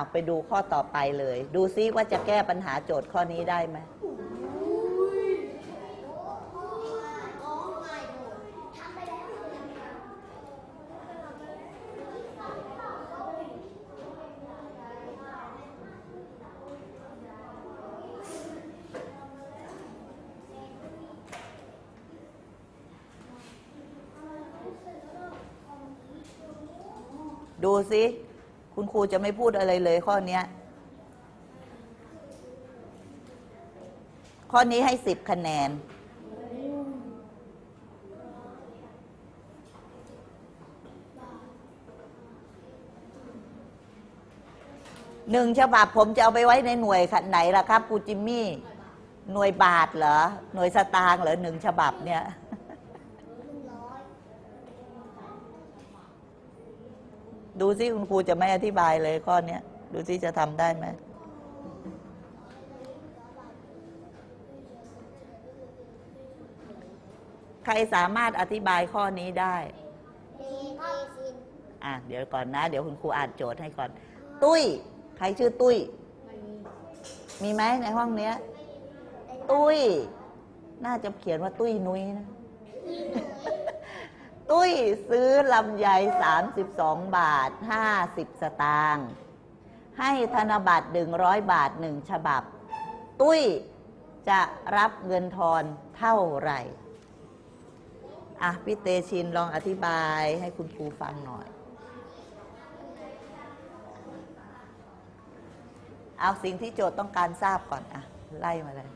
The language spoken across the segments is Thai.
าวไปดูข้อต่อไปเลย ดูซิว่าจะแก้ปัญหาโจทย์ข้อนี้ได้ไหมดูสิ คุณครูจะไม่พูดอะไรเลยข้อนี้ข้อนี้ให้สิบคะแนน หนึ่งฉบับผมจะเอาไปไว้ในหน่วยไหนล่ะครับครูจิมมี่ หน่วยบาทเหรอ หน่วยสตางค์เหรอหนึ่งฉบับเนี่ย ดูซิคุณครูจะไม่อธิบายเลยข้อเนี้ยดูซิจะทำได้ไหมใครสามารถอธิบายข้อนี้ได้อะเดี๋ยวก่อนนะ เดี๋ยวคุณครูอ่านโจทย์ให้ก่อน ตุ้ย ใครชื่อตุ้ย มีไหมในห้องเนี้ย ตุ้ย น่าจะเขียนว่าตุ้ยนุ้ยนะ ตุ้ยซื้อลำไย 32 บาท 50 สตางค์ให้ธนบัตร 100 บาทหนึ่งฉบับ ตุ้ยจะรับเงินทอนเท่าไหร่อะพี่เตชินลองอธิบายให้คุณครูฟังหน่อย เอาสิ่งที่โจทย์ต้องการทราบก่อนอะไล่มาเลย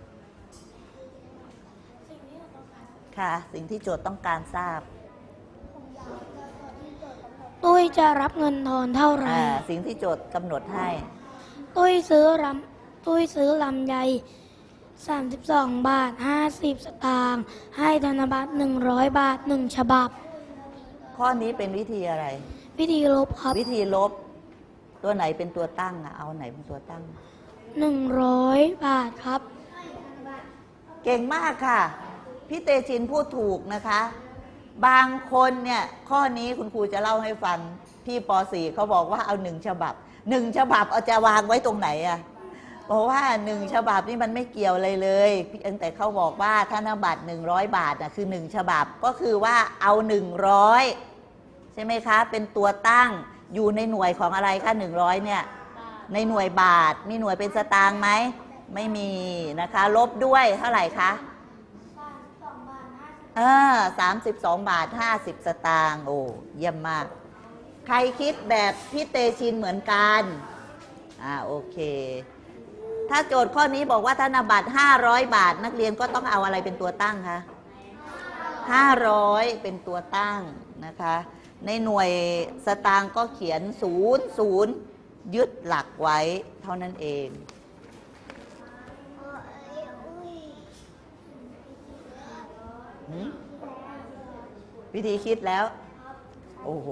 ค่ะ สิ่งที่โจทย์ต้องการทราบ ตุ้ยจะรับเงินทอนเท่าไหร่ อ่าสิ่งที่โจทย์กำหนดให้ ตุ้ยซื้อลำตุ้ยซื้อลำไย32 บาท 50 สตางค์ให้ธนบัตร100 บาท 1 ฉบับ ข้อนี้เป็นวิธีอะไร วิธีลบครับ วิธีลบ ตัวไหนเป็นตัวตั้งอะเอาไหนเป็นตัวตั้ง 100 บาทครับ เก่งมากค่ะ พี่เตชินพูดถูกนะคะ บางคนเนี่ยข้อนี้คุณครูจะเล่าให้ฟังพี่ป .4 เขาบอกว่าเอาหนึ่งฉบับหนึ่งฉบับเอาจะวางไว้ตรงไหนอะบอกว่าหนึ่งฉบับนี่มันไม่เกี่ยวอะไรเลยเพียงแต่เขาบอกว่าธนบัตร100 บาทนะคือหนึ่งฉบับก็คือว่าเอา 100 ใช่ไหมคะ เป็นตัวตั้งอยู่ในหน่วยของอะไรคะ100 เนี่ย ในหน่วยบาทมีหน่วยเป็นสตางค์ไหมไม่มีนะคะ ลบด้วยเท่าไหร่คะ เออสามสิบสองบาทห้าสิบสตางค์โอ้เยี่ยมมาก ใครคิดแบบพี่เตชินเหมือนกัน อ่าโอเค ถ้าโจทย์ข้อนี้บอกว่าธนบัตร500บาท นักเรียนก็ต้องเอาอะไรเป็นตัวตั้งคะ500เป็นตัวตั้งนะคะ ในหน่วยสตางค์ก็เขียน0 0ยึดหลักไว้เท่านั้นเอง หืม วิธีคิดแล้ว โอ้โห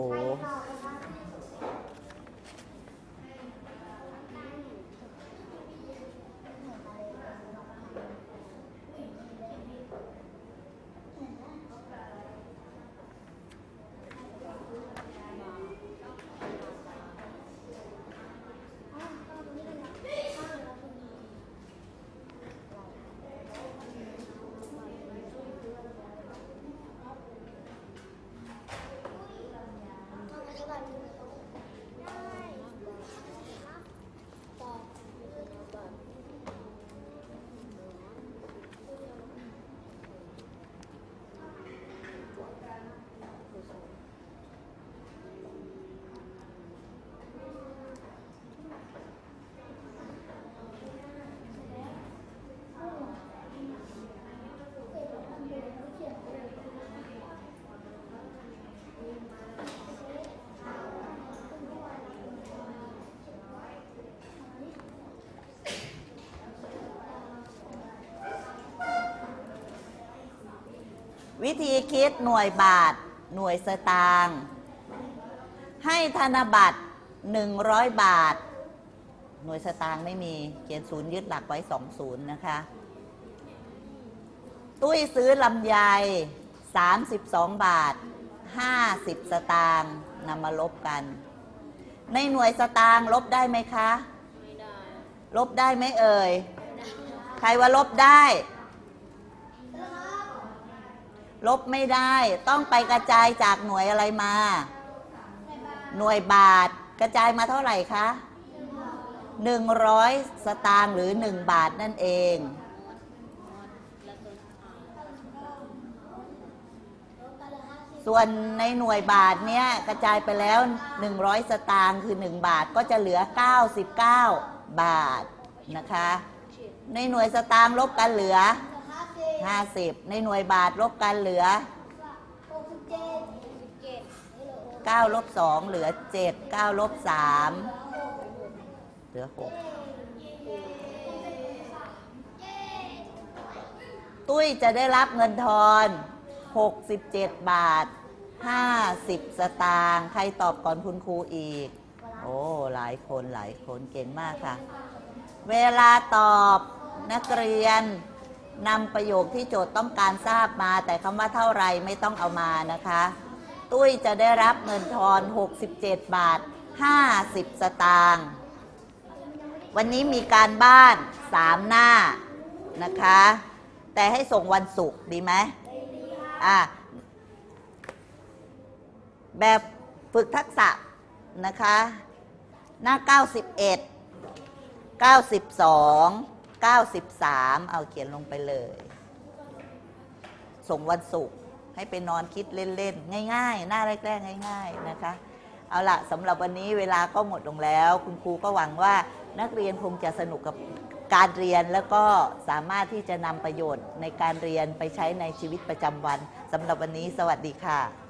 วิธีคิดหน่วยบาท หน่วยสตางค์ให้ธนบัตร 100 บาท หน่วยสตางค์ไม่มีเขียนศูนย์ยึดหลักไว้สองศูนย์นะคะ ตุ้ยซื้อลำไย 32 บาท 50 สตางค์นำมาลบกัน ในหน่วยสตางค์ลบได้ไหมคะ ไม่ได้ ลบได้ไหมเอ่ย ใครว่าลบได้ ลบไม่ได้ต้องไปกระจายจากหน่วยอะไรมา หน่วยบาทกระจายมาเท่าไหร่คะหนึ่งร้อยสตางค์หรือหนึ่งบาทนั่นเอง ส่วนในหน่วยบาทเนี่ยกระจายไปแล้ว 100 สตางค์คือ 1 บาทก็จะเหลือ 99 บาทนะคะ ในหน่วยสตางค์ลบกันเหลือ 50 ในหน่วยบาทลบกันเหลือ 9 ลบ 2 เหลือ 7 9 ลบ 3 เหลือ 6 ตุ้ยจะได้รับเงินทอน 67 บาท 50 สตางค์ใครตอบก่อนคุณครูอีก โอ้ หลายคนหลายคนเก่งมากค่ะ เวลาตอบนักเรียน นำประโยคที่โจทย์ต้องการทราบมา แต่คำว่าเท่าไรไม่ต้องเอามานะคะ ตุ้ยจะได้รับเงินทอน 67 บาท 50 สตางค์วันนี้มีการบ้าน 3 หน้านะคะ แต่ให้ส่งวันศุกร์ดีไหมอะแบบฝึกทักษะนะคะ หน้า 91 92 93 เอาเขียนลงไปเลย ส่งวันศุกร์ให้ไปนอนคิดเล่นๆ ง่ายๆ หน้าแรกๆ ง่าย ๆ นะคะ เอาละสำหรับวันนี้เวลาก็หมดลงแล้ว คุณครูก็หวังว่านักเรียนคงจะสนุกกับการเรียนแล้วก็สามารถที่จะนำประโยชน์ในการเรียนไปใช้ในชีวิตประจำวันสำหรับวันนี้ สวัสดีค่ะ